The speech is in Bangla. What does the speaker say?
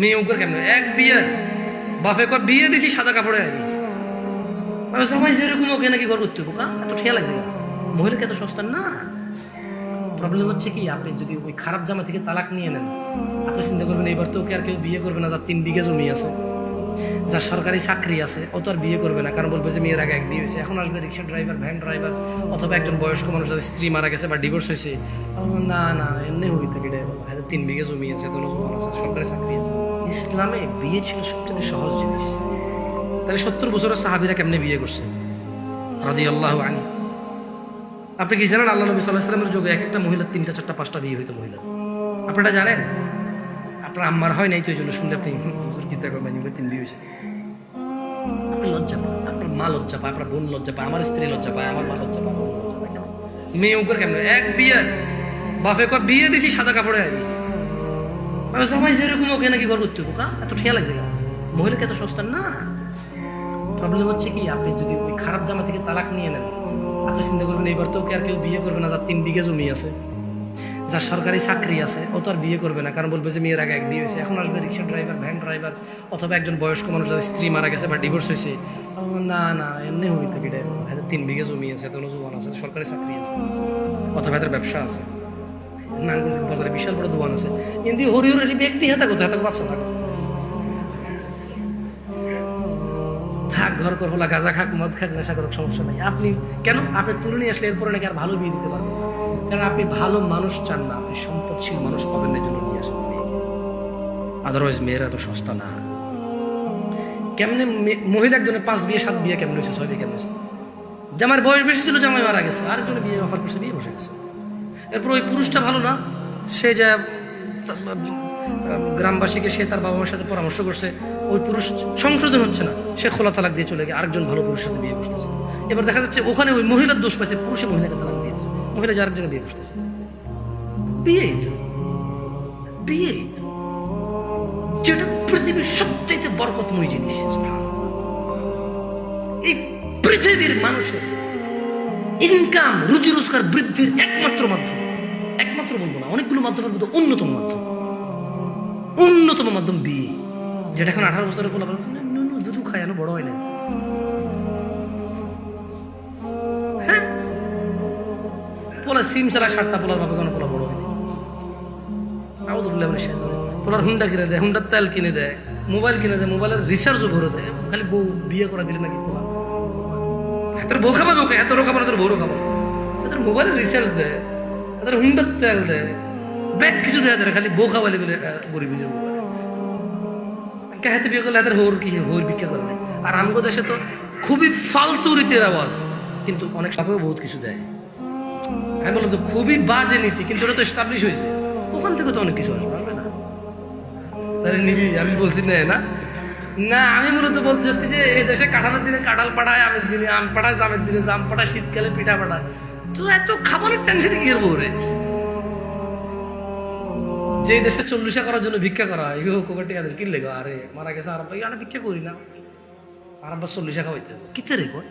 মেয়ে উগর কেমন? এক বিয়ে। বাপে কয় বিয়ে দিছি, সাদা কাপড়ে আনি মানে সবাই যেরকম ওকে নাকি ঘর করতে বোকা, এত ঠিয়া লাগছে মহিলাকে এত সস্তা? না। প্রবলেম হচ্ছে কি, আপনি যদি ওই খারাপ জামা থেকে তালাক নিয়ে নেন, আপনি চিন্তা করবেন এবার তো ওকে আর কেউ বিয়ে করবে না, যার তিন বিঘা জমি আছে। যার সরকারি চাকরি আছে, ও তো আর বিয়ে করবে না, কারণ বলবে যে মেয়ের আগে এক বিয়ে হয়েছে। এখন আসবে রিক্সা ড্রাইভার, ভ্যান ড্রাইভার, অথবা একজন বয়স্ক মানুষ যাদের স্ত্রী মারা গেছে বা ডিভোর্স হয়েছে। না না, এমনি হই থাকে এদের তিন বিঘা জমি আছে দোনো জোয়ান আছে, সরকারি চাকরি আছে। ইসলামে বিয়ে ছিল সবচেয়ে সহজ জিনিস। তাহলে সত্তর বছরের সাহাবিরা কেমনে বিয়ে করছে? রাজি আল্লাহ আনি আপনি কি জানেন আল্লাহ নবী সাল্লাহ সাল্লামের যুগে এক একটা মহিলার তিনটা, চারটা, পাঁচটা বিয়ে হইতো মহিলা আপনারা জানেন? আপনার আম্মার হয় নাই তো এই জন্য শুনলে আপনি হুজুর কি দেখো মানে তিন বিয়ে হয়েছে। আপনি লজ্জা পান আপনার মা লজ্জা পায়, আপনার বোন লজ্জা পায়, আমার স্ত্রী লজ্জা পায়, আমার মা লজ্জা পায় মেয়ে উগর কেমন? এক বিয়ে। বাপে কয়, বিয়ে দিছি, সাদা কাপড়ে আনি মানে সবাই যেরকম ওকে নাকি ঘর করতে বোকা এত ঠিয়া লাগছে মহিলাকে এত সস্তা? না। প্রবলেম হচ্ছে কি, আপনি যদি ওই খারাপ জামা থেকে তালাক নিয়ে নেন, আপনি চিন্তা করবেন এবার তো ওকে আর কেউ বিয়ে করবে না? যার তিন বিঘা জমি আছে। যার সরকারি চাকরি আছে, ও তো আর বিয়ে করবে না। কারণ বলবে যে মেয়ের আগে এক বিয়ে হয়েছে। এখন আসবে রিক্সা ড্রাইভার, ভ্যান ড্রাইভার অথবা একজন বয়স্ক মানুষ যাদের স্ত্রী মারা গেছে বা ডিভোর্স হয়েছে। না না, এমনি হই থাকে এদের তিন বিঘে জমি আছে দোনো জোয়ান আছে, সরকারি চাকরি আছে। অথবা এদের ব্যবসা আছে। নাঙ্গুল বাজারে বিশাল বড় দোকান আছে। কিন্তু হরিহরের ব্যক্তি হাতে কোথায় হাতে ব্যবসা থাকে থাক। ঘর কর হলা গাঁজা খাক, মদ খাক, নেশা করুক, সমস্যা নাই। আপনি কেন? আপনি তুলে নিয়ে আসলে এরপরে নাকি আর ভালো বিয়ে দিতে পারবেন। কারণ আপনি ভালো মানুষ চান না, আপনি সম্পদশীল মানুষ পাবেন না জন্য নিয়ে আসেন আদারওয়াইজ মেয়েরা তো সস্তা না। কেমনে মহিলা একজনের পাঁচ বিয়ে, সাত বিয়ে কেমন হয়েছে, ছয় বিয়ে কেমন হয়েছে? জামার বয়স বেশি ছিল, জামাই মারা গেছে আরেকজনে বিয়ে অফার করছে, বিয়ে বসে গেছে। এরপর ওই পুরুষটা ভালো না, সে যা গ্রামবাসীকে সে তার বাবা মার সাথে পরামর্শ করছে, ওই পুরুষ সংশোধন হচ্ছে না, সে খোলা তালাক দিয়ে চলে গিয়ে আরেকজন ভালো পুরুষের সাথে বিয়ে বসতেছে। এবার দেখা যাচ্ছে ওখানে ওই মহিলার দোষ পাইছে, পুরুষে মহিলাকে তালাক মহিলা যার জায়গায় বিয়ে বসতেছে বিয়েই তো বিয়েই তো যেটা পৃথিবীর সবচাইতে বরকতময় জিনিস এই পৃথিবীর মানুষের ইনকাম রুজি রোজগার বৃদ্ধির একমাত্র মাধ্যম একমাত্র বলব না অনেকগুলো মাধ্যমের মধ্যে অন্যতম মাধ্যম অন্যতম মাধ্যম বিয়ে যেটা এখন আঠারো বছরের পোলা দুধু খায় বড় হয় না সিম ছাড়া পোলার কোনো পোলা বড় হয়নি পোলার হুন্ডা কিনে দেয়, হুন্ডার তেল কিনে দেয়, মোবাইল কিনে দেয়, মোবাইলের রিচার্জও ভরে দেয়। খালি বউ বিয়ে করা দিলে নাকি পোলা? বউ খাবে বউকে এত না তোর রিচার্জ দেয় হুন্ডার তেল দেয়। ব্যাগ কিছু দেয় তারা খালি বউ বলে যাব কাহাতে বিয়ে করলে হোর কি, হোর ভিক্ষা করে আর আমগো দেশে তো খুবই ফালতু রীতির আওয়াজ। কিন্তু অনেক সবেও বহুত কিছু দেয়। আমি বললাম তো খুবই বাজে নীতি, কিন্তু ওটা তো এস্টাবলিশ হয়েছে। ওখান থেকে তো অনেক কিছু আসবে না। তাহলে নিবি, আমি বলছি না না। না, আমি মূলত বলতে চাচ্ছি যে এই দেশে কাঁঠালের দিনে কাঁঠাল পাঠায় আমের দিনে আম পাঠায় জামের দিনে জাম পাঠায় শীতকালে পিঠা পাঠায় তো এত খাবারের টেনশন কি করব রে? যে দেশে চল্লিশা করার জন্য ভিক্ষা করা হয়, ইহো কোকা টিকাদের কিনলে গো, আরে, মারা গেছে আর আমি ভিক্ষা করি না। আর আব্বা চল্লিশা খাওয়াইতে। কিতে রে কয়?